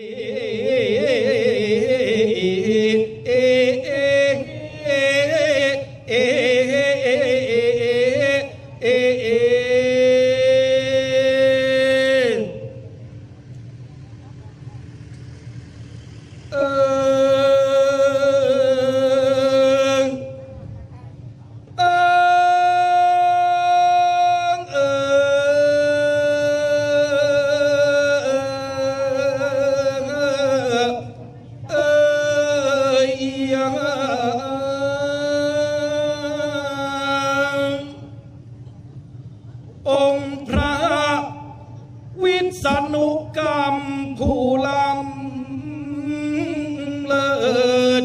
yeah. องค์พระวิษณุกรรมผู้ลำเลิศ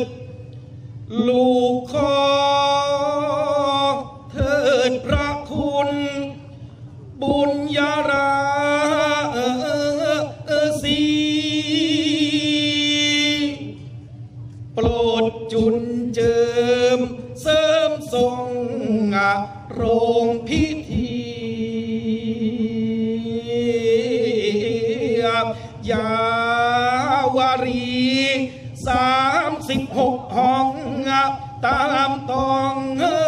ลูกขอเถิดพระคุณ บุญญารา ยาวารีสามสิบหกห้องตามตองก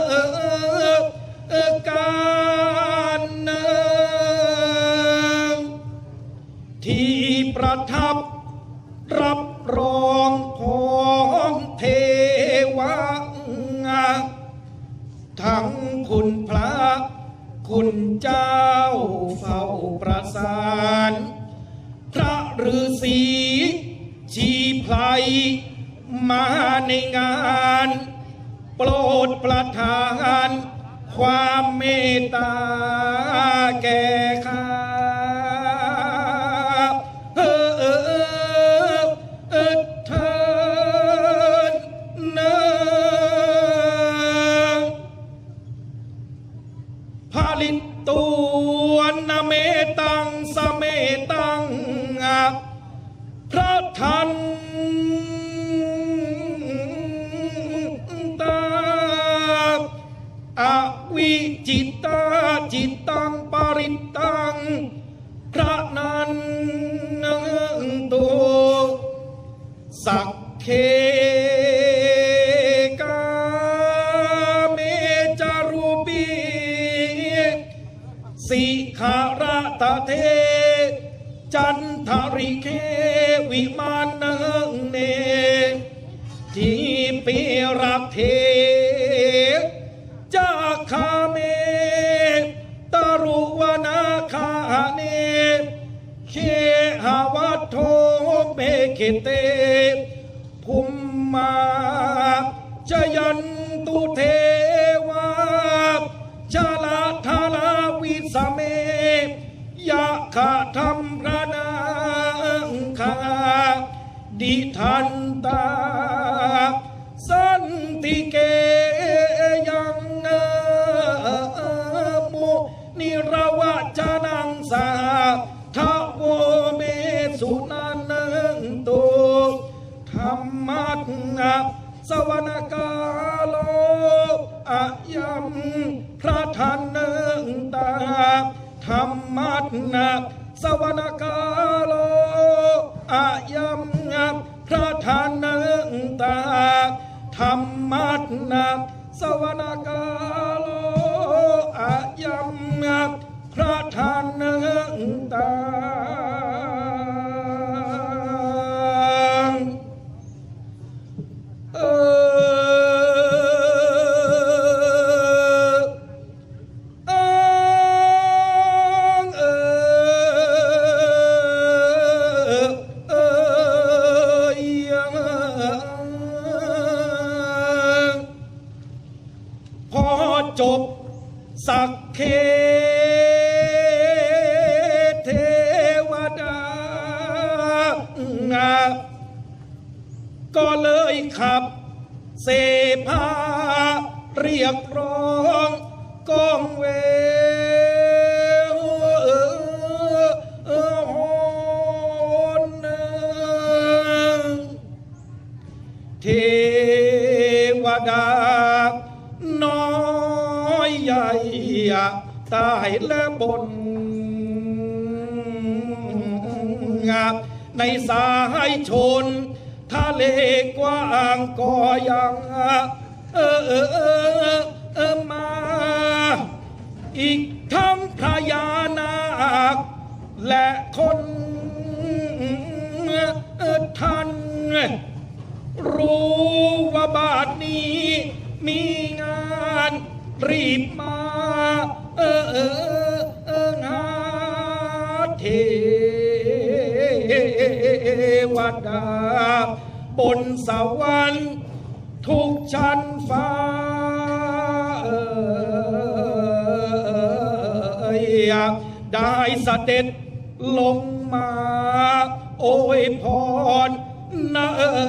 โปรดประทาน ความเมตตาแก่ข้าเออเออเออเถิดนะผลิตตันเมตังสเมตังพระทัน อวิจิตาจิตตังปริตตังพระนันตุสักเคกาเมจารูปีสิขาระตะเท จันทริเควิมานนังเนทีปีรักเท จยันตุเทวาชาลาทาลาวิสเมยะขะธรรมพระนังคาดิทันตา ธรรมัตนะสวนกาโลอะยัมพระทานเนงตาธรรมัตนะสวนกาโลอะยัมพระทานเนงตา จบ สักเคเทวดา ก็เลยขับ เสพาเรียกร้องกองเว ตายและบนงับในสายชน ทะเลกว้างก็ยังเออเออเออเออมา อีกทั้งพญานาคและคนท่านรู้ว่าบาทนี้มีงานรีบมา เออเออเออหาเทวดา บนสวรรค์ทุกชั้นฟ้าเอยได้เสด็จลงมา โอ้ยพรนะเออ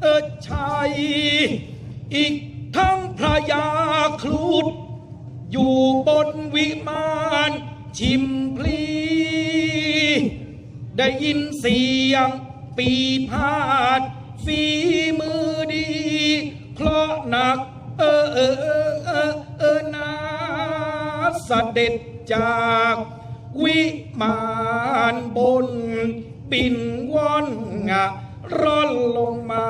เออชัย อีกทั้งพระยาครุฑ อยู่บนวิมานชิมพลี ได้ยินเสียงปีพาดฝีมือดี เพราะหนัก เออเออเออเออเออนาสเสด็จจากวิมานบน ปิ่นว่อนงะร่อนลงมา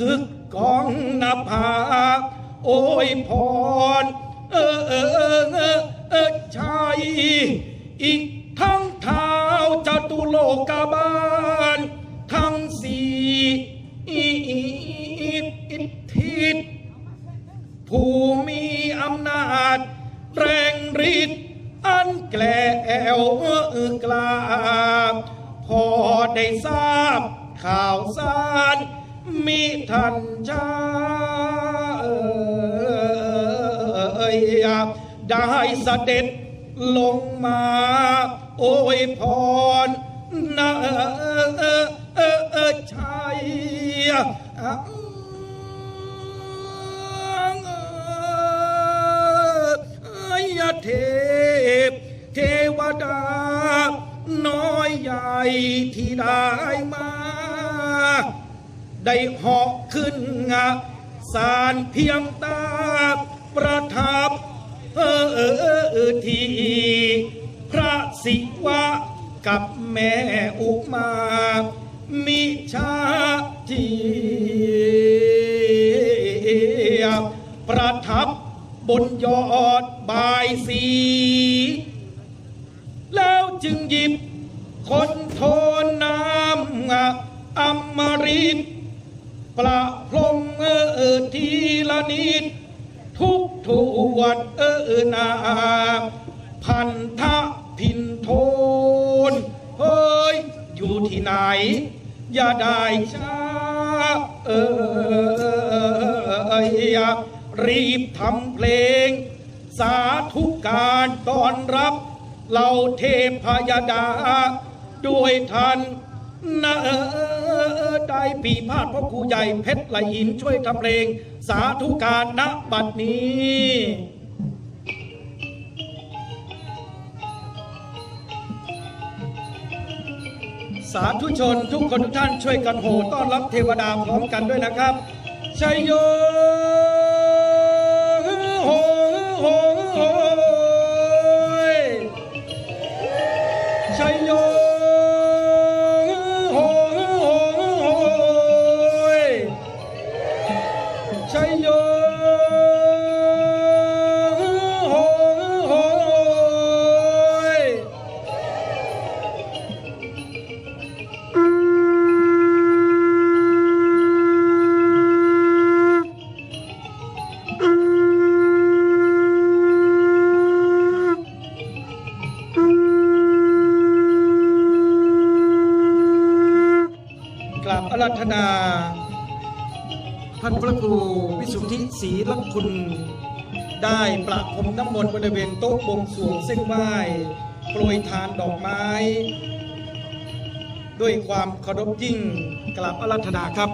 คึก กองนภาโอ้ยพร เออเออเออเออชัยอีกทั้งเท้าจตุโลกบาล ทั้งสี่อีอีอีอิทธิตผู้มีอำนาจ แรงฤทธิ์อันแกล้วกล้าพอได้ทราบข่าวสาร มีทันชาเอ่ยได้เสด็จลงมา โอ้ยพรนะชัยอายเทพเทวดา น้อยใหญ่ที่ได้มา ได้เหาะขึ้นงะสารเพียงตาประทับเออเออเออทีพระศิวะกับแม่อุมา มิชาทีประทับบนยอดบายสี แล้วจึงหยิบคนโทนน้ำอมฤต ประพรมเออเอทีละนิดทุกทวดเออเอนาพันธะพินโทนเฮ้ยอยู่ที่ไหน อย่าได้ช้าเออรีบทำเพลง สาธุการต้อนรับเหล่าเทพยดา ด้วยทัน นะเออได้ปีพาดพ่อครูใหญ่เพชรไหลอินช่วยทำเพลง สาธุการณบัดนี้สาธุชนทุกคนทุกท่านช่วยกันโห่ต้อนรับเทวดาพร้อมกันด้วยนะครับชัยโยโหโหโห ราบอาราธนา ท่านพระครูวิสุทธิศรีลักคุณ ได้ประพรมน้ำมนต์บริเวณโต๊ะบวงสรวงเส้นไหว้โปรยทานดอกไม้ ด้วยความเคารพยิ่งกราบอารัธนาครับ